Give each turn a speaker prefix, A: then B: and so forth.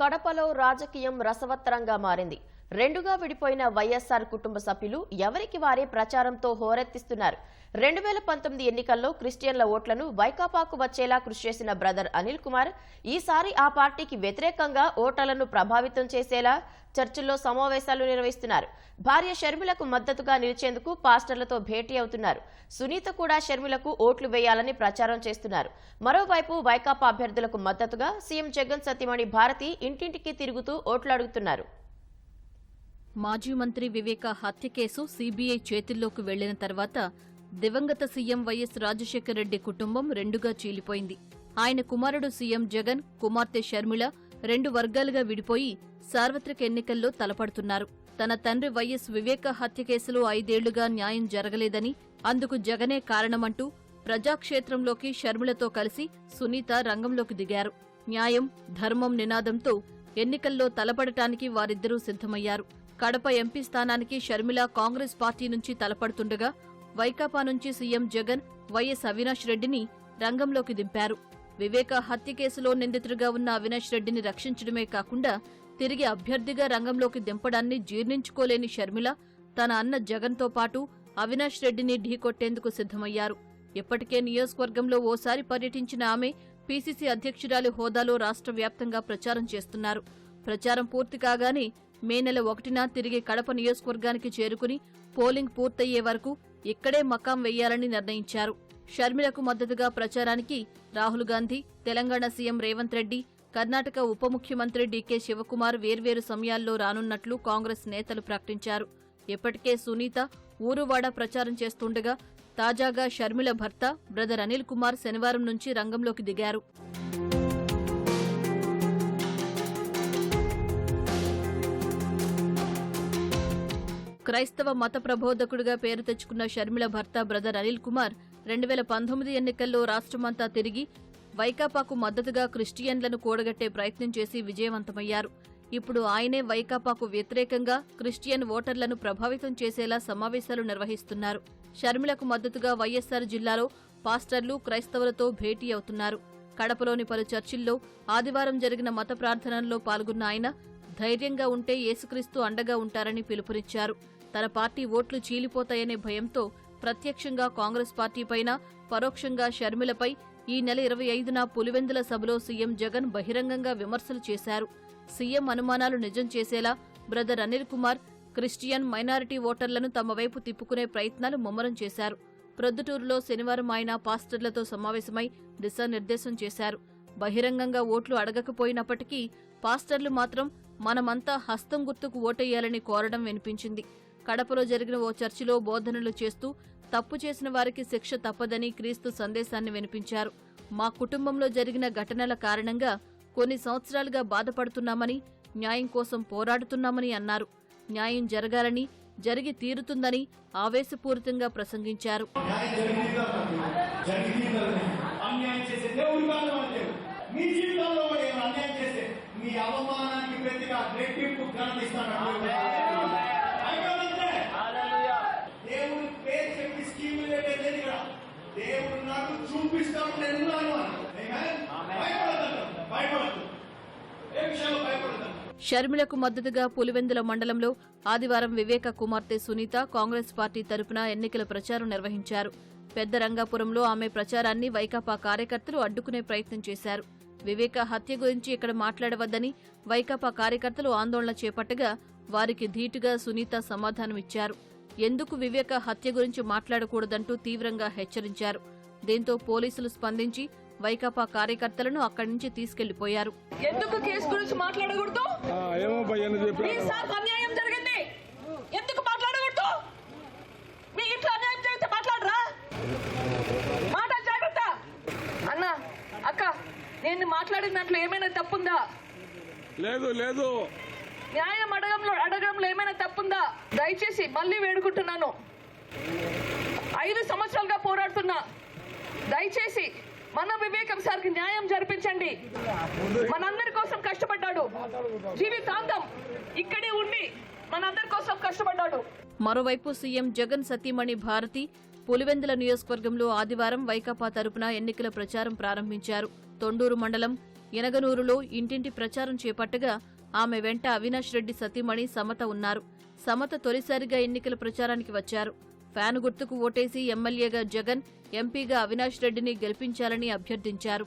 A: కడపలో రాజకీయం రసవత్తరంగా మారింది. రెండుగా విడిపోయిన వైఎస్ఆర్ కుటుంబ సభ్యులు ఎవరికి వారే ప్రచారంతో హోరెత్తిస్తున్నారు. రెండు వేల పంతొమ్మిది ఎన్నికల్లో క్రిస్టియన్ల ఓట్లను వైకాపాకు వచ్చేలా కృషి చేసిన బ్రదర్ అనిల్ కుమార్ ఈసారి ఆ పార్టీకి వ్యతిరేకంగా ఓటర్లను ప్రభావితం చేసేలా చర్చిల్లో సమావేశాలు నిర్వహిస్తున్నారు. భార్య షర్మిలకు మద్దతుగా నిలిచేందుకు పాస్టర్లతో భేటీ అవుతున్నారు. సునీత కూడా షర్మిలకు ఓట్లు వేయాలని ప్రచారం చేస్తున్నారు. మరోవైపు వైకాపా అభ్యర్థులకు మద్దతుగా సీఎం జగన్ సతీమణి భారతి ఇంటింటికి తిరుగుతూ ఓట్లు అడుగుతున్నారు
B: మాజీ మంత్రి వివేక హత్య కేసు సీబీఐ చేతుల్లోకి వెళ్ళిన తర్వాత దివంగత సీఎం వైఎస్ రాజశేఖర రెడ్డి కుటుంబం రెండుగా చీలిపోయింది. ఆయన కుమారుడు సీఎం జగన్ కుమార్తె షర్మిల రెండు వర్గాలుగా విడిపోయి సార్వత్రిక ఎన్నికల్లో తలపడుతున్నారు. తన తండ్రి వైఎస్ వివేక హత్య కేసులో ఐదేళ్ళుగా న్యాయం జరగలేదని అందుకు జగనే కారణమంటూ ప్రజాక్షేత్రంలోకి షర్మిలతో కలిసి సునీత రంగంలోకి దిగారు. న్యాయం ధర్మం నినాదంతో ఎన్నికల్లో తలపడటానికి వారిద్దరూ సిద్ధమయ్యారు. కడప ఎంపీ స్థానానికి షర్మిల కాంగ్రెస్ పార్టీ నుంచి తలపడుతుండగా వైకాపా నుంచి సీఎం జగన్ వైఎస్ అవినాష్ రెడ్డిని రంగంలోకి దింపారు. వివేక హత్య కేసులో నిందితుడిగా ఉన్న అవినాష్ రెడ్డిని రక్షించడమే కాకుండా తిరిగి అభ్యర్థిగా రంగంలోకి దింపడాన్ని జీర్ణించుకోలేని షర్మిల తన అన్న జగన్తో పాటు అవినాష్ రెడ్డిని ఢీకొట్టేందుకు సిద్ధమయ్యారు. ఇప్పటికే నియోజకవర్గంలో ఓసారి పర్యటించిన ఆమె పీసీసీ అధ్యక్షురాలి హోదాలో రాష్ట్ర వ్యాప్తంగా ప్రచారం చేస్తున్నారు. ప్రచారం పూర్తి కాగానే మే నెల ఒకటిన తిరిగి కడప నియోజకవర్గానికి చేరుకుని పోలింగ్ పూర్తయ్యే వరకు ఇక్కడే మకాం వెయ్యాలని నిర్ణయించారు. షర్మిలకు మద్దతుగా ప్రచారానికి రాహుల్ గాంధీ తెలంగాణ సీఎం రేవంత్ రెడ్డి కర్ణాటక ఉప ముఖ్యమంత్రి డీకే శివకుమార్ వేర్వేరు సమయాల్లో రానున్నట్లు కాంగ్రెస్ నేతలు ప్రకటించారు. ఇప్పటికే సునీత ఊరువాడ ప్రచారం చేస్తుండగా తాజాగా షర్మిల భర్త బ్రదర్ అనిల్ కుమార్ శనివారం నుంచి రంగంలోకి దిగారు. క్రైస్తవ మత ప్రబోధకుడిగా పేరు తెచ్చుకున్న షర్మిల భర్త బ్రదర్ అనిల్ కుమార్ రెండు వేల పంతొమ్మిది ఎన్నికల్లో రాష్ట్రమంతా తిరిగి వైకాపాకు మద్దతుగా క్రిస్టియన్లను కూడగట్టే ప్రయత్నం చేసి విజయవంతమయ్యారు. ఇప్పుడు ఆయనే వైకాపాకు వ్యతిరేకంగా క్రిస్టియన్ ఓటర్లను ప్రభావితం చేసేలా సమావేశాలు నిర్వహిస్తున్నారు. షర్మిలకు మద్దతుగా వైఎస్సార్ జిల్లాలో పాస్టర్లు క్రైస్తవులతో భేటీ అవుతున్నారు. కడపలోని పలు చర్చిల్లో ఆదివారం జరిగిన మత ప్రార్థనల్లో పాల్గొన్న ఆయన ధైర్యంగా ఉంటే యేసుక్రీస్తు అండగా ఉంటారని పిలుపునిచ్చారు. తన పార్టీ ఓట్లు చీలిపోతాయనే భయంతో ప్రత్యక్షంగా కాంగ్రెస్ పార్టీపైన పరోక్షంగా షర్మిలపై ఈ నెల ఇరవై ఐదున పులివెందుల సభలో సీఎం జగన్ బహిరంగంగా విమర్శలు చేశారు. సీఎం అనుమానాలు నిజం చేసేలా brother Anil Kumar Christian minority ఓటర్లను తమ వైపు తిప్పుకునే ప్రయత్నాలు ముమ్మరం చేశారు. ప్రొద్దుటూరులో శనివారం ఆయన పాస్టర్లతో సమావేశమై దిశానిర్దేశం చేశారు. బహిరంగంగా ఓట్లు అడగకపోయినప్పటికీ పాస్టర్లు మాత్రం మనమంతా హస్తం గుర్తుకు ఓటేయాలని కోరడం వినిపించింది. కడపలో జరిగిన ఓ చర్చిలో బోధనలు చేస్తూ తప్పు చేసిన వారికి శిక్ష తప్పదని క్రీస్తు సందేశాన్ని వినిపించారు. మా కుటుంబంలో జరిగిన ఘటనల కారణంగా కొన్ని సంవత్సరాలుగా బాధపడుతున్నామని న్యాయం కోసం పోరాడుతున్నామని అన్నారు. న్యాయం జరగాలని జరిగి తీరుతుందని ఆవేశపూరితంగా ప్రసంగించారు.
C: న్యాయం జరిగిందా జరిగిందని అన్యాయం చేసే దేవుడు కాదు మన దేవుడు మీ జీవితంలో కూడా ఏమైనా అన్యాయం చేస్తే మీ అవమానానికి ప్రతిగా రెట్టింపు ఘనతిస్తాడు అయిపోయిందంటే దేవుడు పేరు చెప్పి స్కీములు పెట్టేది లేదు ఇక్కడ దేవుడు నాకు భయపడద్దు. ఏ విషయంలో భయపడద్దు?
B: షర్మిలకు మద్దతుగా పులివెందుల మండలంలో ఆదివారం వివేక కుమార్తె సునీత కాంగ్రెస్ పార్టీ తరపున ఎన్నికల ప్రచారం నిర్వహించారు. పెద్ద రంగాపురంలో ఆమె ప్రచారాన్ని వైకాపా కార్యకర్తలు అడ్డుకునే ప్రయత్నం చేశారు. వివేక హత్య గురించి ఇక్కడ మాట్లాడవద్దని వైకాపా కార్యకర్తలు ఆందోళన చేపట్టగా వారికి ధీటుగా సునీత సమాధానమిచ్చారు. ఎందుకు వివేక హత్య గురించి మాట్లాడకూడదంటూ తీవ్రంగా హెచ్చరించారు. దీంతో పోలీసులు స్పందించి వైకాపా కార్యకర్తలను అక్కడి నుంచి తీసుకెళ్ళిపోయారు.
D: ఎందుకు కేసు గురించి మాట్లాడకూడదు? అన్యాయం జరిగింది. ఎందుకు మాట్లాడకూడదు? మీ ఇంట్లో అన్యాయం జరిగితే మాట్లాడరా? మాట జాగ్రత్త. అన్న అక్క నేను మాట్లాడిన దాంట్లో ఏమైనా తప్పుందా?
E: లేదు లేదు.
D: న్యాయం అడగంలో అడగడంలో ఏమైనా తప్పుందా? దయచేసి మళ్ళీ వేడుకుంటున్నాను. ఐదు సంవత్సరాలుగా పోరాడుతున్నా. దయచేసి మన వివేకం సార్కి న్యాయం జరిపించండి. మనందరి కోసం కష్టపడ్డాడు. జీవితాంతం ఇక్కడే ఉండి మనందరి కోసం కష్టపడ్డాడు.
B: మరోవైపు సీఎం జగన్ సతీమణి భారతి పులివెందుల నియోజకవర్గంలో ఆదివారం వైకాపా తరపున ఎన్నికల ప్రచారం ప్రారంభించారు. తొండూరు మండలం ఎనగనూరులో ఇంటింటి ప్రచారం చేపట్టగా ఆమె వెంట అవినాష్ రెడ్డి సతీమణి సమత ఉన్నారు. సమత తొలిసారిగా ఎన్నికల ప్రచారానికి వచ్చారు. ఫ్యాన్ గుర్తుకు ఓటేసి ఎమ్మెల్యేగా జగన్ ఎంపీగా అవినాష్ రెడ్డిని గెలిపించాలని అభ్యర్థించారు.